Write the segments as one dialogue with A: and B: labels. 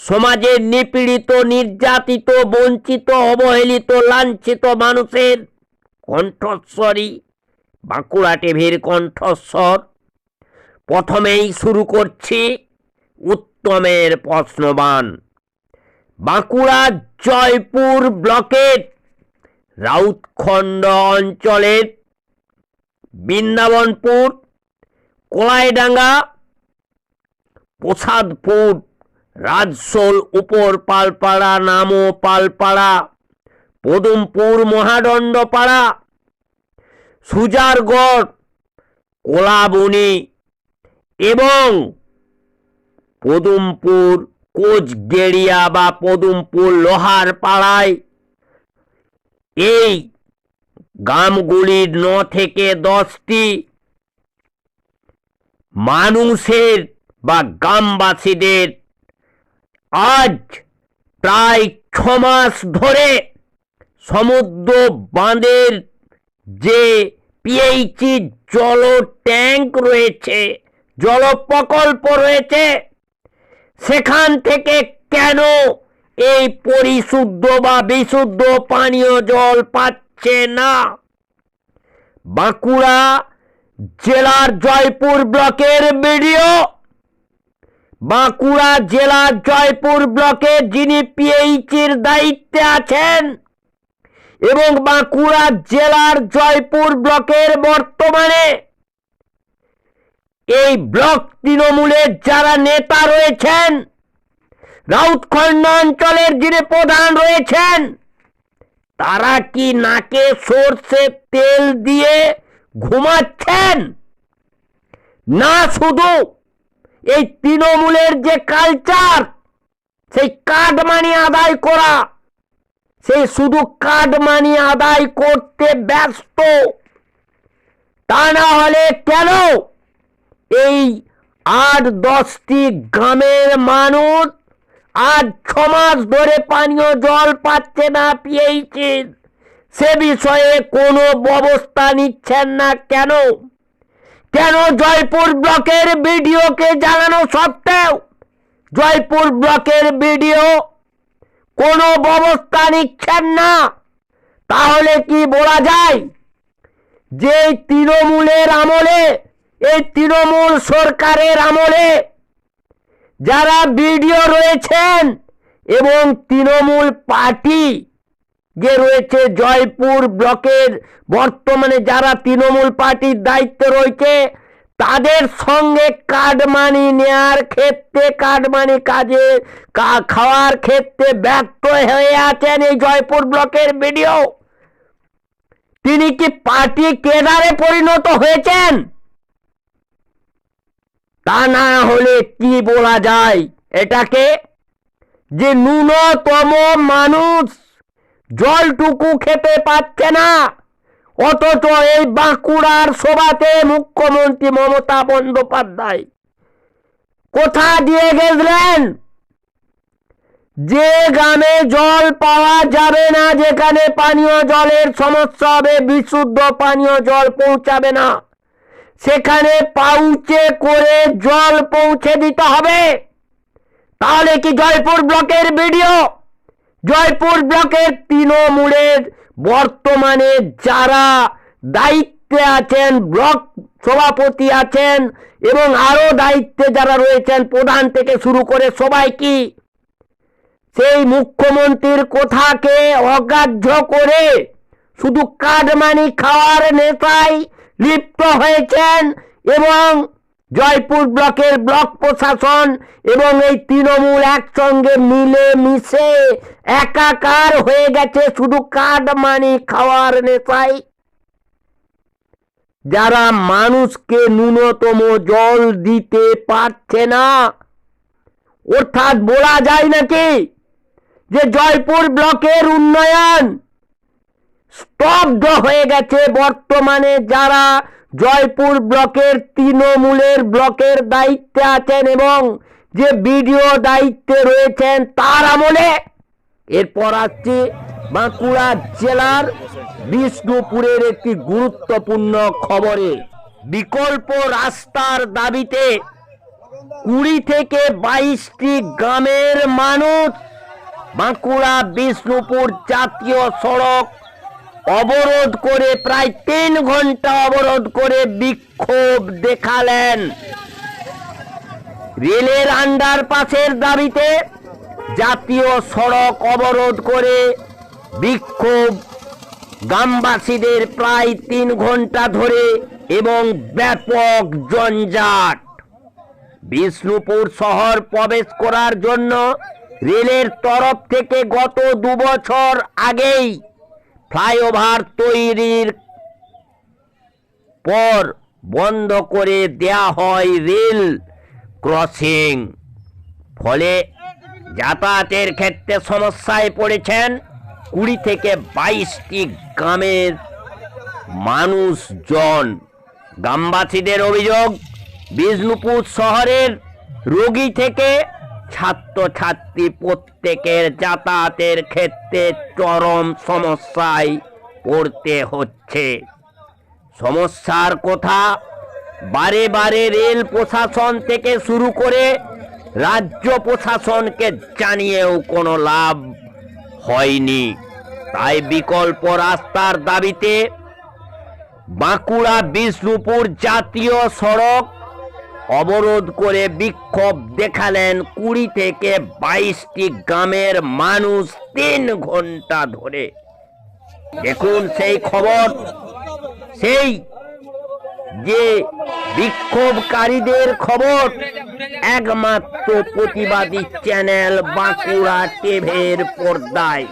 A: সমাজের নিপীড়িত, নির্যাতিত, বঞ্চিত, অবহেলিত, লাঞ্ছিত মানুষের কণ্ঠস্বরই বাঁকুড়া টিভির কণ্ঠস্বর। প্রথমেই শুরু করছি উত্তমের প্রশ্নবান। বাঁকুড়া জয়পুর ব্লকের রাউতখণ্ড অঞ্চলের বৃন্দাবনপুর, কলাইডাঙ্গা, প্রসাদপুর রাজশোল উপর পালপাড়া, নামো পালপাড়া, পদমপুর মহাদণ্ডপাড়া, সুজারগড়, কোলাবনি এবং পদমপুর, কোচগেড়িয়া বা পদমপুর লোহার পাড়ায় এই গ্রামগুলির ন থেকে দশটি মানুষের বা গ্রামবাসীদের আজ প্রায় ছ মাস ধরে সমুদ্র বাঁধের যে পিএইচি জল ট্যাঙ্ক রয়েছে, জল প্রকল্প রয়েছে, সেখান থেকে কেন এই পরিশুদ্ধ বা বিশুদ্ধ পানীয় জল পাচ্ছে না? বাঁকুড়া জেলার জয়পুর ব্লকের বিডিও বাঁকুড়া জেলার জয়পুর ব্লকের যিনি পিএইচির দায়িত্বে আছেন এবং বাঁকুড়া জেলার জয়পুর ব্লকের বর্তমানে, এই ব্লক তৃণমূলের যারা নেতা রয়েছেন রাউতখণ্ড অঞ্চলের যিনি প্রধান রয়েছেন, তারা কি নাকে সর্ষের তেল দিয়ে ঘুমাচ্ছেন? না শুধু এই তৃণমূলের যে কালচার সেই কার্ড মানি আদায় করা, সেই শুধু কার্ড মানি আদায় করতে ব্যস্ত, তা না হলে কেন? এই আট দশটি গ্রামের মানুষ আজ ছ মাস ধরে পানীয় জল পাচ্ছে না পিএইচির সে বিষয়ে কোনো ব্যবস্থা নিচ্ছেন না কেন? কেন জয়পুর ব্লকের বিডিওকে জানানো সত্ত্বেও? জয়পুর ব্লকের বিডিও কোনো ব্যবস্থা নিচ্ছেন না। তাহলে কি বলা যায় যে তৃণমূলের আমলে, এই তৃণমূল সরকারের আমলে যারা বিডিও রয়েছেন এবং তৃণমূল পার্টি যে রয়েছে জয়পুর ব্লকের, বর্তমানে যারা তৃণমূল পার্টির দায়িত্বে রয়েছে, তাদের সঙ্গে কাটমানি নেয়ার ক্ষেত্রে কাটমানি কাজে খাওয়ার ক্ষেত্রে ব্যর্থ হয়ে আছেন এই জয়পুর ব্লকের বিডিও। তিনি কি পার্টি কেদারে পরিণত হয়েছেন? তা না হলে কি বলা যায়? এটাকে যে ন্যূনতম মানুষ জলটুকু খেতে পাচ্ছে না। অথচ এই বাঁকুড়ার সভাতে মুখ্যমন্ত্রী মমতা বন্দ্যোপাধ্যায়। কোথা দিয়ে গেছিলেন যে গ্রামে জল পাওয়া যাবে না, যেখানে পানীয় জলের সমস্যা হবে, বিশুদ্ধ পানীয় জল পৌঁছাবে না, সেখানে পাউচে করে জল পৌঁছে দিতে হবে। তাহলে কি জয়পুর ব্লকের ভিডিও জয়পুর ব্লকের তৃণমূলের বর্তমানে যারা দায়িত্বে আছেন, ব্লক সভাপতি আছেন এবং আরও দায়িত্বে যারা রয়েছেন, প্রধান থেকে শুরু করে সবাই কি? সেই মুখ্যমন্ত্রীর কথাকে অগ্রাহ্য করে শুধু কাটমানি খাওয়ার নেশায় লিপ্ত হয়েছেন এবং জয়পুর ব্লকের ব্লক প্রশাসন এবং এই তৃণমূল একসঙ্গে মিলে মিশে একাকার হয়ে গেছে শুধু কাটমানি খাওয়ার নেশায় যারা মানুষকে ন্যূনতম জল দিতে পারছে না, অর্থাৎ বলা যায় নাকি যে জয়পুর ব্লকের উন্নয়ন স্তব্ধ হয়ে গেছে বর্তমানে যারা জয়পুর ব্লকের তৃণমূলের ব্লকের দায়িত্বে আছেন এবং যে বিডিও দায়িত্বে রয়েছেন তার আমলে এরপর আসছে বাঁকুড়া জেলার বিষ্ণুপুরের একটি গুরুত্বপূর্ণ খবরে। বিকল্প রাস্তার দাবিতে কুড়ি থেকে বাইশটি গ্রামের মানুষ বাঁকুড়া বিষ্ণুপুর জাতীয় সড়ক অবরোধ করে প্রায় তিন ঘণ্টা অবরোধ করে বিক্ষোভ দেখালেন। রেলের আন্ডারপাসের দাবিতে জাতীয় সড়ক অবরোধ করে বিক্ষোভ। গ্রামবাসীদের প্রায় তিন ঘণ্টা ধরে এবং ব্যাপক জঞ্জাট। বিষ্ণুপুর শহর প্রবেশ করার জন্য রেলের তরফ থেকে গত দু বছর আগেই ফ্লাইওভার তৈরির পর বন্ধ করে দেয়া হয় রেল ক্রসিং। ফলে যাতায়াতের ক্ষেত্রে সমস্যায় পড়েছেন কুড়ি থেকে বাইশটি গ্রামের মানুষজন। গ্রামবাসীদের অভিযোগ, বিষ্ণুপুর শহরের রোগী থেকে ছাত্রছাত্রী প্রত্যেকের যাতায়াতের ক্ষেত্রে চরম সমস্যায় পড়তে হচ্ছে। সমস্যার কথা বারে বারে রেল প্রশাসন থেকে শুরু করে রাজ্য প্রশাসনকে জানিয়েও কোনো লাভ হয়নি। তাই বিকল্প রাস্তার দাবিতে বাঁকুড়া বিষ্ণুপুর জাতীয় সড়ক অবরোধ করে বিক্ষোভ দেখালেন কুড়ি থেকে বাইশটি গ্রামের মানুষ তিন ঘণ্টা ধরে। দেখুন সেই খবর, সেই যে বিক্ষোভকারীদের খবর, একমাত্র প্রতিবাদী চ্যানেল বাঁকুড়া টিভির পর্দায়।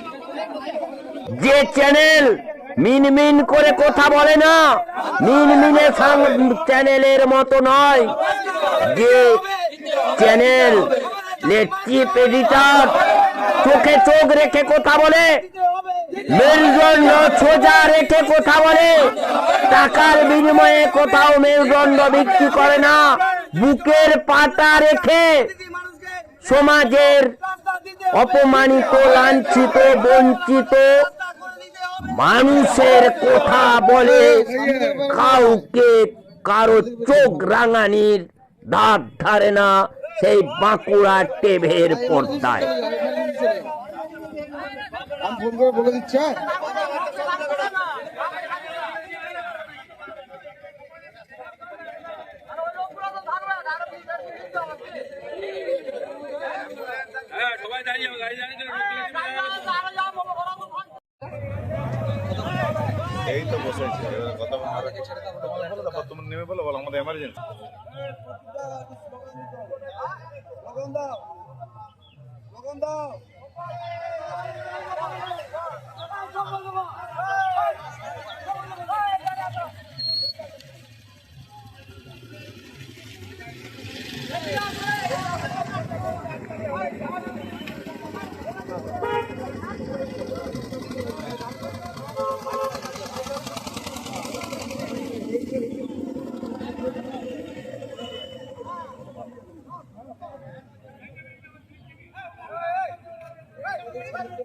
A: যে চ্যানেল মিনমিন করে কথা বলে না। মিনমিনে সাং- চ্যানেলের মতো নয়। যে চ্যানেল চিফ এডিটর চোখে চোখ রেখে কথা বলে মেরুদণ্ড সোজা রেখে কথা বলে, টাকার বিনিময়ে কোথাও মেরুদণ্ড বিক্রি করে না। বুকের পাটা রেখে সমাজের অপমানিত, লাঞ্ছিত, বঞ্চিত মানুষের কথা বলে কাউকে কারও চোখ রাঙানির ধার ধারে না সেই বাঁকুড়া টেভের পর্দায়
B: আমি ফোন করে বলে দিচ্ছি? হ্যাঁ
C: সবাই দাঁড়িয়ে গাড়ি দাঁড়িয়ে যাও,
D: এই তো বসে আছি। এবার কথা বলো, তারপর তুমি নেমে বলো বলো, আমাদের এমার্জেন্সি
B: লগন দাও। লগন দাও।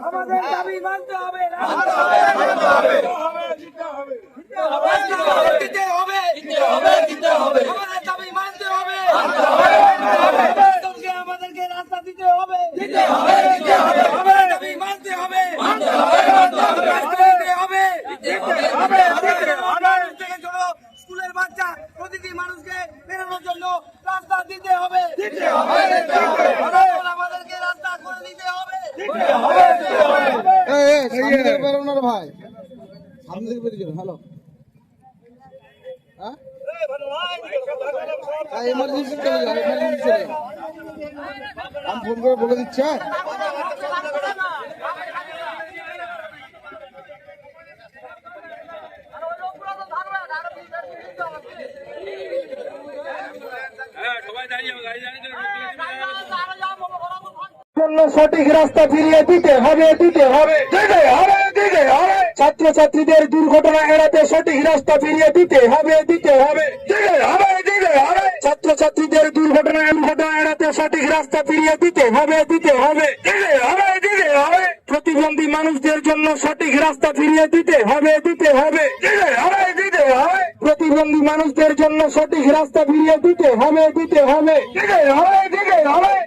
E: আমাদের দাবি মানতে হবে। না দিতে হবে দিতে হবে আমাদের দাবি মানতে হবে আমাদেরকে আমাদেরকে রাস্তা দিতে হবে দিতে হবে দিতে হবে আমাদের দাবি মানতে হবে মানতে হবে রাস্তা দিতে হবে দিতে হবে দিতে হবে থেকে ছোট স্কুলের বাচ্চা প্রতিটি মানুষকে বেরোনোর জন্য রাস্তা দিতে হবে দিতে হবে আমাদেরকে রাস্তা করে দিতে হবে
B: এই, এই, সামনে থেকে বেরো না রে ভাই সামনে হ্যালো হ্যাঁ এমার্জেন্সি চলে যাও এমার্জেন্সি চলে আমি ফোন করে বলে দিচ্ছি
F: সবাই দাঁড়িয়ে দাঁড়িয়ে
C: জন্য সঠিক রাস্তা ফিরিয়ে দিতে হবে দিতে হবে হবে ছাত্রছাত্রীদের দুর্ঘটনা এড়াতে সঠিক রাস্তা ফিরিয়ে দিতে হবে দিতে হবে দিতে হবে ছাত্রছাত্রীদের দুর্ঘটনা দুর্ঘটনা এড়াতে সঠিক রাস্তা ফিরিয়ে দিতে হবে দিতে হবে প্রতিবন্ধী মানুষদের জন্য সঠিক রাস্তা ফিরিয়ে দিতে হবে দিতে হবে প্রতিবন্ধী মানুষদের জন্য সঠিক রাস্তা ফিরিয়ে দিতে হবে দিতে হবে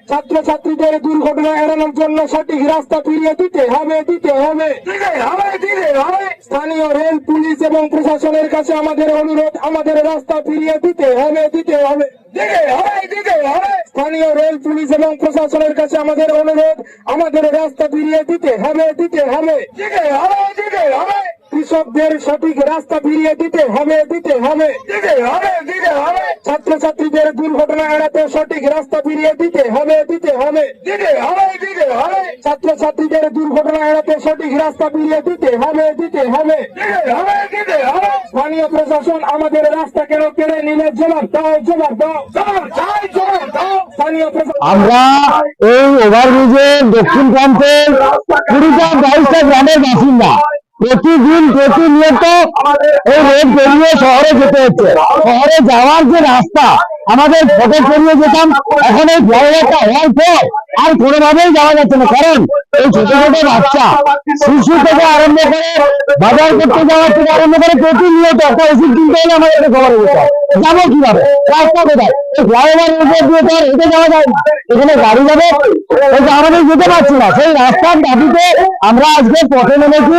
C: ছাত্রছাত্রীদের দুর্ঘটনা এড়ানোর জন্য সঠিক রাস্তা ফিরিয়ে দিতে হবে দিতে হবে। স্থানীয় রেল, পুলিশ এবং প্রশাসনের কাছে আমাদের অনুরোধ, আমাদের রাস্তা ফিরিয়ে দিতে হবে দিতে হবে। স্থানীয় রেল, পুলিশ এবং প্রশাসনের কাছে আমাদের অনুরোধ, আমাদের রাস্তা ফিরিয়ে দিতে হবে দিতে হবে। কৃষকদের সঠিক রাস্তা ফিরিয়ে দিতে হবে দিতে হবে। দিতে হবে দিতে হবে। ছাত্রছাত্রীদের দুর্ঘটনা এড়াতে সঠিক রাস্তা ফিরিয়ে দিতে হবে দিতে হবে। দিতে হবে দিতে হবে। ছাত্রছাত্রীদের দুর্ঘটনা এড়াতে সঠিক রাস্তা ফিরিয়ে দিতে হবে দিতে হবে। স্থানীয় প্রশাসন আমাদের রাস্তা কেন কেড়ে নিলে? জবাব দাও জবাব দাও।
G: আমরা এই ওভারব্রিজের দক্ষিণ প্রান্তের কুড়িটা বাইশটা গ্রামের বাসিন্দা। প্রতিদিন প্রতিনিয়ত এই রোড পেরিয়ে শহরে যেতে হচ্ছে। শহরে যাওয়ার যে রাস্তা, আমাদের ফটো পেরিয়ে যেতাম, এখন এই ফ্লাইওভারটা হওয়ার পর আর কোনোভাবেই যাওয়া যাচ্ছে না। কারণ এই ছোট ছোট বাচ্চা শিশু থেকে আরম্ভ করে বাজার করতে যাওয়া থেকে আরম্ভ করে প্রতিনিয়ত একটা ওষুধ কিনতে হলে আমাদের খবর হয়ে। যাব কীভাবে? রাস্তা কোথায়? এই ফ্লাইওভারের উপর দিয়ে হেঁটে যাওয়া যায় না। এখানে গাড়ি যাবে আমাদের যেতে পারছি না। সেই রাস্তার দাবিতে আমরা আজকে পথে নেমেছি,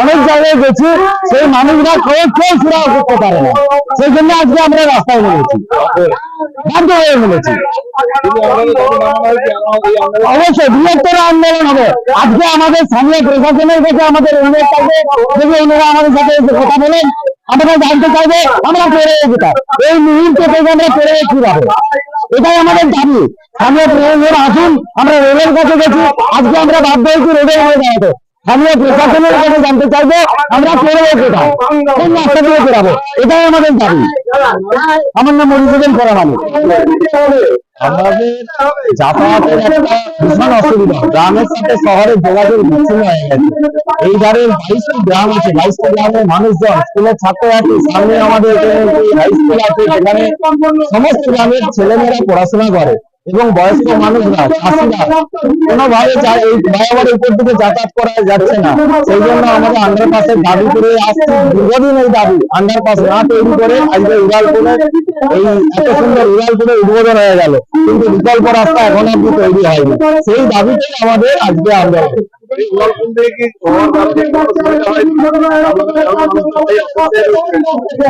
G: অনেক জায়গায় গেছি, সেই মানুষরা করতে পারে না। সেই জন্য আজকে আমরা রাস্তায় নেমেছি। বাধ্য হয়ে নেমেছি। অবশ্যই বৃহত্তর আন্দোলন হবে। আজকে আমাদের স্থানীয় প্রশাসনের কাছে আমাদের অনুরোধ থাকবে। যদি ওনারা আমাদের সাথে কথা বলেন আমরা জানতে চাইব, আমরা পেরে যেতাম এই মুহূর্তে থেকে আমরা পেরে কীভাবে এটাই আমাদের দাবি। আমরা প্রশাসন আসুন, আমরা রেলের কাছে গেছি। আজকে আমরা বাধ্য হয়েছি রেলের হয়ে দাঁড়াতে। প্রশাসনের কাছে জানতে চাইব, আমরা কোথায়? কোন রাস্তা দিয়ে এটাই আমাদের দাবি। আমার নাম ভীষণ অসুবিধা। গ্রামের গেছে। এই গ্রাম আছে। গ্রামের সামনে আমাদের হাই স্কুল আছে সমস্ত ছেলেমেয়েরা পড়াশোনা করে। এবং বয়স্ক মানুষরা, চাষিরা কোনোভাবে এই ফ্লাইওভারের উপর দিকে যাতায়াত করা যাচ্ছে না। সেই জন্য আমাদের আন্ডারপাসের দাবি করে আসছে, দীর্ঘদিন এই দাবি আন্ডারপাস না তৈরি করে আজকে উড়ালপুরে এই এত সুন্দর উড়ালপুরে উদ্বোধন হয়ে গেল। কিন্তু বিকল্প রাস্তা এখন অব্দি তৈরি হয়নি। সেই দাবিটাই আমাদের আজকে আন্দোলন।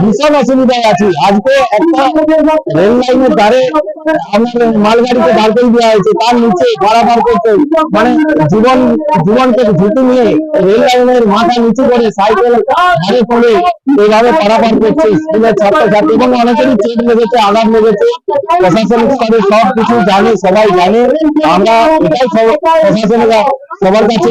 G: ভীষণ অসুবিধায় আছি। আজকে একটা রেল লাইনের ধারে আমাদের দাঁড় করে দেওয়া হয়েছে। তার নিচে করতে মানে জীবন জীবনকে ঝুঁকি নিয়ে রেল লাইনের মাথা নিচু করে সাইকেল ধারে পড়ে এইভাবে পারাপার করছে স্কুলের ছাত্রছাত্রী এবং অনেকেরই চেপ লেগেছে আঘাত লেগেছে। প্রশাসনিক স্তরে সব কিছু জানে সবাই জানে। আমরা এটাই সব- সবার কাছে